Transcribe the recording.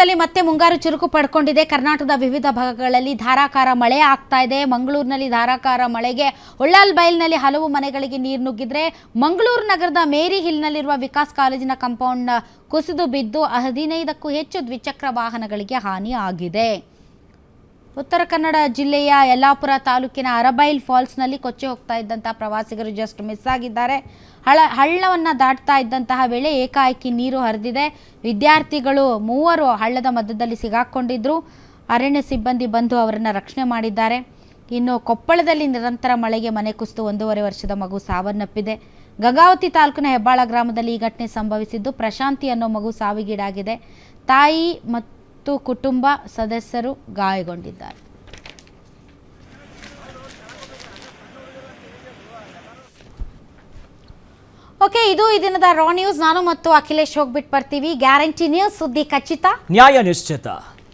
ಕರ್ನಾಟಕದಲ್ಲಿ ಮತ್ತೆ ಮುಂಗಾರು ಚುರುಕು ಪಡ್ಕೊಂಡಿದೆ. ಕರ್ನಾಟಕದ ವಿವಿಧ ಭಾಗಗಳಲ್ಲಿ ಧಾರಾಕಾರ ಮಳೆ ಆಗ್ತಾ ಇದೆ. ಮಂಗಳೂರಿನಲ್ಲಿ ಧಾರಾಕಾರ ಮಳೆಗೆ ಉಳ್ಳಾಲ್ ಬೈಲ್ನಲ್ಲಿ ಹಲವು ಮನೆಗಳಿಗೆ ನೀರು ನುಗ್ಗಿದ್ರೆ ಮಂಗಳೂರು ನಗರದ ಮೇರಿ ಹಿಲ್ನಲ್ಲಿರುವ ವಿಕಾಸ್ ಕಾಲೇಜಿನ ಕಾಂಪೌಂಡ್ ಕುಸಿದು ಬಿದ್ದು ಹದಿನೈದಕ್ಕೂ ಹೆಚ್ಚು ದ್ವಿಚಕ್ರ ವಾಹನಗಳಿಗೆ ಹಾನಿ ಆಗಿದೆ. ಉತ್ತರ ಕನ್ನಡ ಜಿಲ್ಲೆಯ ಯಲ್ಲಾಪುರ ತಾಲೂಕಿನ ಅರಬೈಲ್ ಫಾಲ್ಸ್ನಲ್ಲಿ ಕೊಚ್ಚಿ ಹೋಗ್ತಾ ಇದ್ದಂತಹ ಪ್ರವಾಸಿಗರು ಜಸ್ಟ್ ಮಿಸ್ ಆಗಿದ್ದಾರೆ. ಹಳ, ಹಳ್ಳವನ್ನು ದಾಟ್ತಾ ಇದ್ದಂತಹ ವೇಳೆ ಏಕಾಏಕಿ ನೀರು ಹರಿದಿದೆ. ವಿದ್ಯಾರ್ಥಿಗಳು ಮೂವರು ಹಳ್ಳದ ಮಧ್ಯದಲ್ಲಿ ಸಿಗಾಕೊಂಡಿದ್ರು. ಅರಣ್ಯ ಸಿಬ್ಬಂದಿ ಬಂದು ಅವರನ್ನು ರಕ್ಷಣೆ ಮಾಡಿದ್ದಾರೆ. ಇನ್ನು ಕೊಪ್ಪಳದಲ್ಲಿ ನಿರಂತರ ಮಳೆಗೆ ಮನೆ ಕುಸಿದು ಒಂದೂವರೆ ವರ್ಷದ ಮಗು ಸಾವನ್ನಪ್ಪಿದೆ. ಗಗಾವತಿ ತಾಲೂಕಿನ ಹೆಬ್ಬಾಳ ಗ್ರಾಮದಲ್ಲಿ ಈ ಘಟನೆ ಸಂಭವಿಸಿದ್ದು ಪ್ರಶಾಂತಿ ಅನ್ನೋ ಮಗು ಸಾವಿಗೀಡಾಗಿದೆ. ತಾಯಿ ಮತ್ತು ಕುಟುಂಬ ಸದಸ್ಯರು ಗಾಯಗೊಂಡಿದ್ದಾರೆ. ಓಕೆ, ಇದು ಈ ದಿನದ ರಾ ನ್ಯೂಸ್ ನಾನು ಮತ್ತು ಅಖಿಲೇಶ್ ಹೋಗ್ಬಿಟ್ಟು ಬರ್ತೀವಿ. ಗ್ಯಾರಂಟಿ ನ್ಯೂಸ್ ಸುದ್ದಿ ಖಚಿತ. ನ್ಯಾಯ ನಿಶ್ಚಿತ.